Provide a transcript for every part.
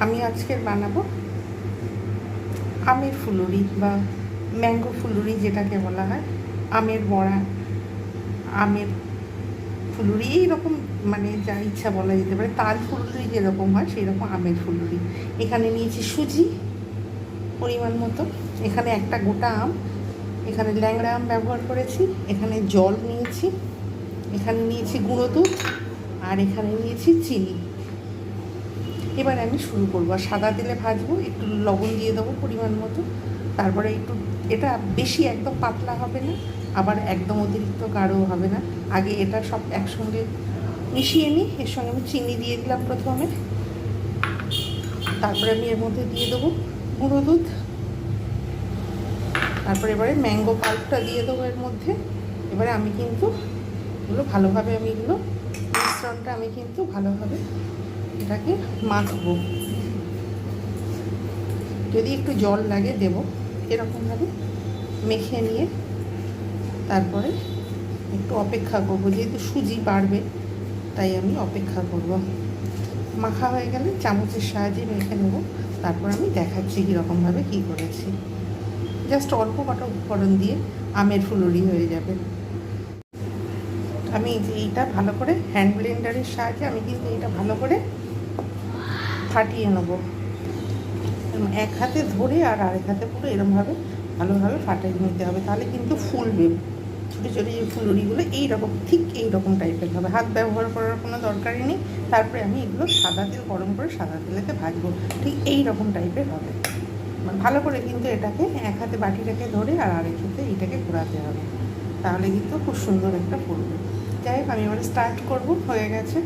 আমি আজকে বানাবো আমের ফুলুরি বা ম্যাঙ্গো ফুলুরি যেটাকে বলা হয়। আমের বড়া, আমের ফুলুরি, এইরকম মানে যা ইচ্ছা বলা যেতে পারে। তাল ফুলুরি যেরকম হয় সেই রকম আমের ফুলুরি। এখানে নিয়েছি সুজি পরিমাণ মতো। এখানে একটা গোটা আম। এখানে ল্যাংড়া আম ব্যবহার করেছি। এখানে জল নিয়েছি। এখানে নিয়েছি গুঁড়ো দুধ। আর এখানে নিয়েছি চিনি। এবার আমি শুরু করব। আর সাদা তেলে ভাজবো, একটু লবণ দিয়ে দেবো পরিমাণ মতো। তারপরে একটু, এটা বেশি একদম পাতলা হবে না, আবার একদম অতিরিক্ত গাঢ়ও হবে না। আগে এটা সব একসঙ্গে মিশিয়ে নিই, এর সঙ্গে আমি চিনি দিয়ে দিলাম প্রথমে। তারপরে আমি এর মধ্যে দিয়ে দেবো গুঁড়ো দুধ। তারপরে এবারে ম্যাঙ্গো পাল্পটা দিয়ে দেবো এর মধ্যে। এবারে আমি কিন্তু এগুলো ভালোভাবে আমি এগুলো মিশ্রণটা আমি কিন্তু ভালোভাবে এটাকে মাখবো। যদি একটু জল লাগে দেব। এরকমভাবে মেখে নিয়ে তারপরে একটু অপেক্ষা করব। যেহেতু সুজি বাড়বে, তাই আমি অপেক্ষা করব। মাখা হয়ে গেলে চামচের সাহায্যে মেখে নেব। তারপর আমি দেখাচ্ছি কীরকমভাবে কী করেছি। জাস্ট অল্প কটা উপকরণ দিয়ে আমের ফুলুরি হয়ে যাবে। আমি এইটা ভালো করে হ্যান্ড ব্লেন্ডারের সাহায্যে আমি কিন্তু এটা ভালো করে ফাটিয়ে নেব। এক হাতে ধরে আর আরেক হাতে পুরো এরমভাবে ভালোভাবে ফাটিয়ে নিতে হবে। তাহলে কিন্তু ফুলবে। ছোটো ছোটো যে ফুলুরিগুলো, এইরকম, ঠিক এইরকম টাইপের হবে। হাত ব্যবহার করার কোনো দরকারই নেই। তারপরে আমি এগুলো সাদা তেল, গরম করে সাদা তেলেতে ভাজবো। ঠিক এই রকম টাইপের হবে। মানে ভালো করে কিন্তু এটাকে এক হাতে বাটিটাকে ধরে আর আরেক হাতে এইটাকে ঘোরাতে হবে। তাহলে কিন্তু খুব সুন্দর একটা ফুলবে। যাই হোক, আমি এবারে স্টার্ট করব। হয়ে গেছে।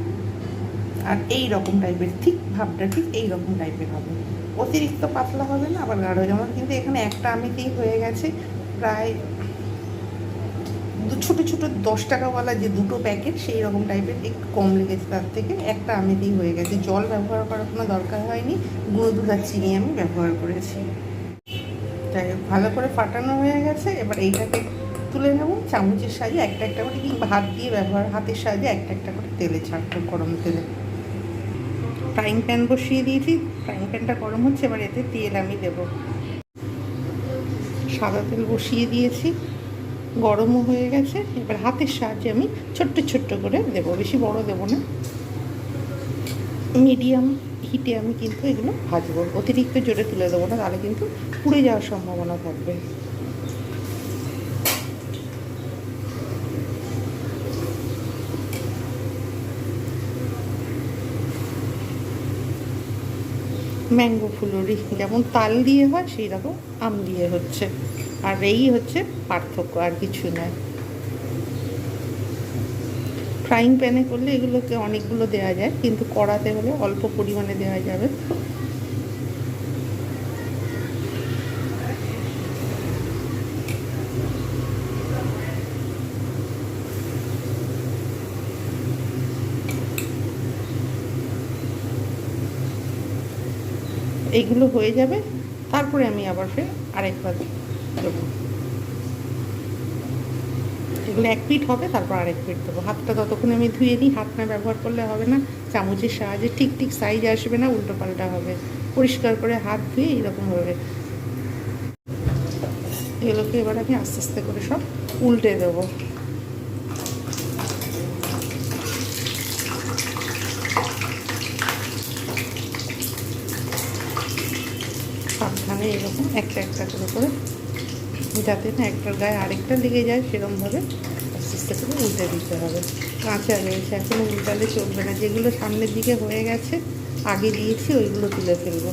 আর এই রকম টাইপের ঠিক ভাবটা ঠিক এই রকম টাইপের হবে। অতিরিক্ত পাতলা হবে না, আবার গাঢ় যেমন, কিন্তু এখানে একটা আমিতেই হয়ে গেছে। প্রায় ছোটো ছোটো দশ টাকাওয়ালা যে দুটো প্যাকেট, সেই রকম টাইপের একটু কম লেগেছে তার থেকে। একটা আমিতেই হয়ে গেছে। জল ব্যবহার করার কোনো দরকার হয়নি। গুঁড়ো দুধ আর চিনি আমি ব্যবহার করেছি। তাই ভালো করে ফাটানো হয়ে গেছে। এবার এইটাকে তুলে নেব। চামচের সাহায্যে একটা একটা করে, কিংবা হাত দিয়ে ব্যবহার, হাতের সাহায্যে একটা একটা করে তেলে ছাড়বো গরম তেলে। ফ্রাইং প্যান বসিয়ে দিয়েছি। ফ্রাইং প্যানটা গরম হচ্ছে, এবার এতে তেল আমি দেব। সাদা তেল বসিয়ে দিয়েছি। গরমও হয়ে গেছে। এবার হাতের সাহায্যে আমি ছোট্ট ছোট্ট করে দেব। বেশি বড় দেব না। মিডিয়াম হিটে আমি কিন্তু এগুলো ভাজবো। অতিরিক্ত জোরে তুলে দেবো না, তাহলে কিন্তু পুড়ে যাওয়ার সম্ভাবনা থাকবে। ম্যাঙ্গো ফুলুরি যেমন তাল দিয়ে হয়, সেই রকম আম দিয়ে হচ্ছে। আর এই হচ্ছে পার্থক্য, আর কিছু নয়। ফ্রাইং প্যানে করলে এগুলোকে অনেকগুলো দেওয়া যায়, কিন্তু কড়াতে হলে অল্প পরিমাণে দেওয়া যাবে। এইগুলো হয়ে যাবে, তারপরে আমি আবার ফের আরেকবার দেবো। এগুলো এক পিঠ হবে, তারপর আরেক পিঠ দেবো। হাতটা ততক্ষণ আমি ধুয়ে নিই হাত না ব্যবহার করলে হবে না, চামচের সাহায্যে ঠিক ঠিক সাইজ আসবে না উল্টো পাল্টা হবে। পরিষ্কার করে হাত ধুয়ে এইরকম হবে। এগুলোকে এবার আমি আস্তে আস্তে করে সব উল্টে দেবো। সাবধানে এরকম একটা একটা করে করে যাতে না একটার গায়ে আরেকটা লেগে যায় সেরকমভাবে আস্তে আস্তে করে উল্টে দিতে হবে। কাঁচা রয়েছে এখনও উল্টালে চলবে না। যেগুলো সামনের দিকে হয়ে গেছে, আগে দিয়েছি, ওইগুলো তুলে ফেলব।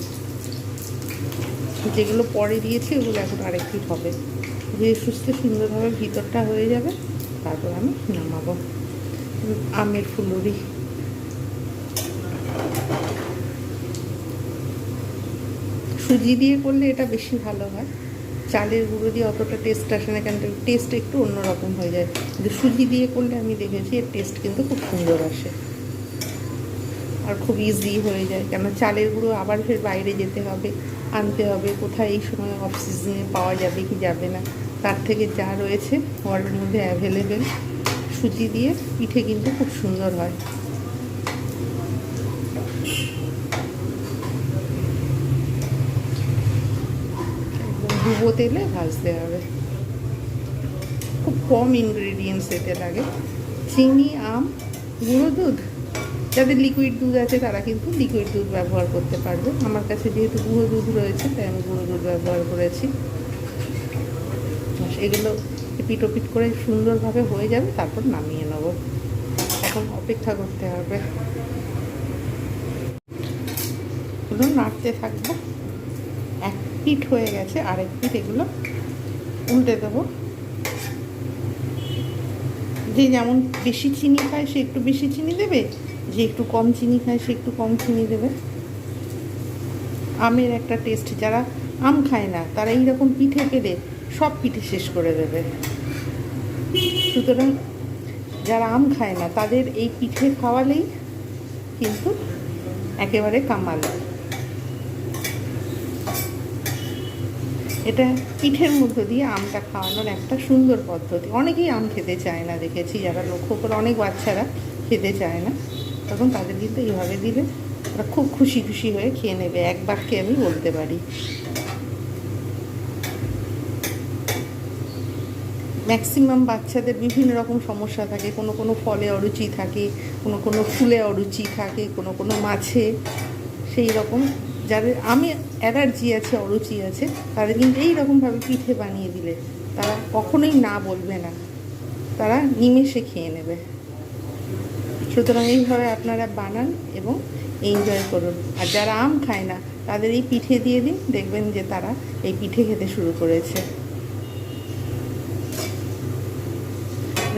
যেগুলো পরে দিয়েছি, ওগুলো এখন আরেকটি হবে। ধীরে সুস্থ সুন্দরভাবে ভিতরটা হয়ে যাবে, তারপর আমি নামাবো। আমের ফুলুরি। সুজি দিয়ে করলে এটা বেশি ভালো হয়। চালের গুঁড়ো দিয়ে অতটা টেস্ট আসে না কেন টেস্ট একটু অন্যরকম হয়ে যায়। কিন্তু সুজি দিয়ে করলে আমি দেখেছি এর টেস্ট কিন্তু খুব সুন্দর আসে। আর খুব ইজি হয়ে যায়। কেন চালের গুঁড়ো আবার ফের বাইরে যেতে হবে, আনতে হবে। কোথায় এই সময় অফ সিজনে পাওয়া যাবে কি যাবে না? তার থেকে যা রয়েছে ঘরের মধ্যে অ্যাভেলেবেল সুজি দিয়ে, পিঠে কিন্তু খুব সুন্দর হয়। ডুবো তেলে ভাজতে হবে। খুব কম ইনগ্রেডিয়েন্টস এতে লাগে। চিনি, আম, গুঁড়ো দুধ। যাদের লিকুইড দুধ আছে, তারা কিন্তু লিকুইড দুধ ব্যবহার করতে পারবে। আমার কাছে যেহেতু গুঁড়ো দুধ রয়েছে, তাই আমি গুঁড়ো দুধ ব্যবহার করেছি। এগুলো পিটোপিট করে সুন্দরভাবে হয়ে যাবে, তারপর নামিয়ে নেব। এখন অপেক্ষা করতে হবে। এগুলো নাড়তে থাকব। এক পিঠ হয়ে গেছে, আরেক পিঠ এগুলো উল্টে দেবো। যে যেমন বেশি চিনি খায় সে একটু বেশি চিনি দেবে, যে একটু কম চিনি খায় সে একটু কম চিনি দেবে। আমের একটা টেস্ট যারা আম খায় না, তারা এইরকম পিঠে পেলে সব পিঠে শেষ করে দেবে। সুতরাং যারা আম খায় না, তাদের এই পিঠে খাওয়ালেই কিন্তু একেবারে কামাল। এটা পিঠের মধ্য দিয়ে আমটা খাওয়ানোর একটা সুন্দর পদ্ধতি। অনেকেই আম খেতে চায় না, দেখেছি যারা লক্ষ্য করে, অনেক বাচ্চারা খেতে চায় না। তখন তাদের কিন্তু এইভাবে দিলে ওরা খুব খুশি খুশি হয়ে খেয়ে নেবে। এক বাক্যে আমি বলতে পারি। ম্যাক্সিমাম বাচ্চাদের বিভিন্ন রকম সমস্যা থাকে। কোনো কোনো ফলে অরুচি থাকে, কোনো কোনো ফুলে অরুচি থাকে, কোনো কোনো মাছে, সেই রকম যাদের, আমি অ্যালার্জি আছে, অরুচি আছে, তাদের কিন্তু এই রকমভাবে পিঠে বানিয়ে দিলে তারা কখনোই না বলবে না। তারা নিমেষে খেয়ে নেবে। সুতরাং এইভাবে আপনারা বানান এবং এনজয় করুন। আর যারা আম খায় না, তাদের এই পিঠে দিয়ে দিন, দেখবেন যে তারা এই পিঠে খেতে শুরু করেছে।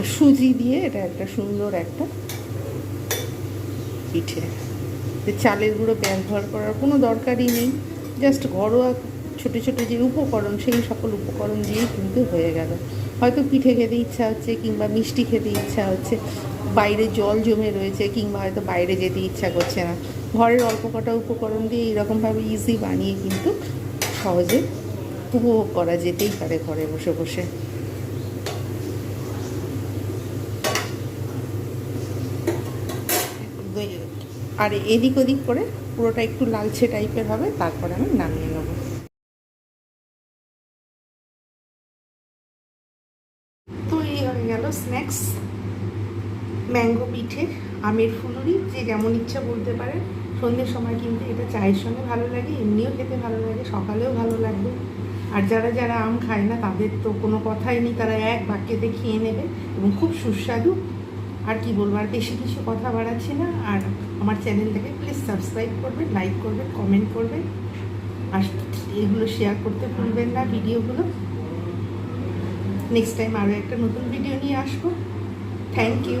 সুজি দিয়ে, এটা একটা সুন্দর একটা পিঠে। যে চালের গুঁড়ো ব্যবহার করার কোনো দরকারই নেই। জাস্ট ঘরোয়া ছোটো ছোটো যে উপকরণ, সেই সকল উপকরণ দিয়েই কিন্তু হয়ে গেল। হয়তো পিঠে খেতে ইচ্ছা হচ্ছে কিংবা মিষ্টি খেতে ইচ্ছা হচ্ছে, বাইরে জল জমে রয়েছে কিংবা হয়তো বাইরে যেতে ইচ্ছা করছে না। ঘরের অল্প কটা উপকরণ দিয়ে এইরকমভাবে ইজি বানিয়ে কিন্তু সহজে উপভোগ করা যেতেই পারে ঘরে বসে বসে। আর এদিক ওদিক করে পুরোটা একটু লালচে টাইপের হবে, তারপরে আমি নামিয়ে নেব। তো এই হয়ে গেল স্ন্যাক্স ম্যাঙ্গো পিঠে, আমের ফুলুরি, যে যেমন ইচ্ছা বলতে পারে। সন্ধ্যের সময় কিন্তু এটা চায়ের সঙ্গে ভালো লাগে, এমনিও খেতে ভালো লাগে, সকালেও ভালো লাগবে। আর যারা যারা আম খায় না, তাদের তো কোনো কথাই নেই, তারা এক বাক্যেতে খেয়ে নেবে এবং খুব সুস্বাদু আর কি বলব, আর বেশি কিছু কথা বাড়াচ্ছি না। আর আমার চ্যানেলটাকে প্লিজ সাবস্ক্রাইব করবেন লাইক করবেন কমেন্ট করবেন। আর এগুলো শেয়ার করতে ভুলবেন না ভিডিওগুলো। নেক্সট টাইম আরও একটা নতুন ভিডিও নিয়ে আসব। Thank you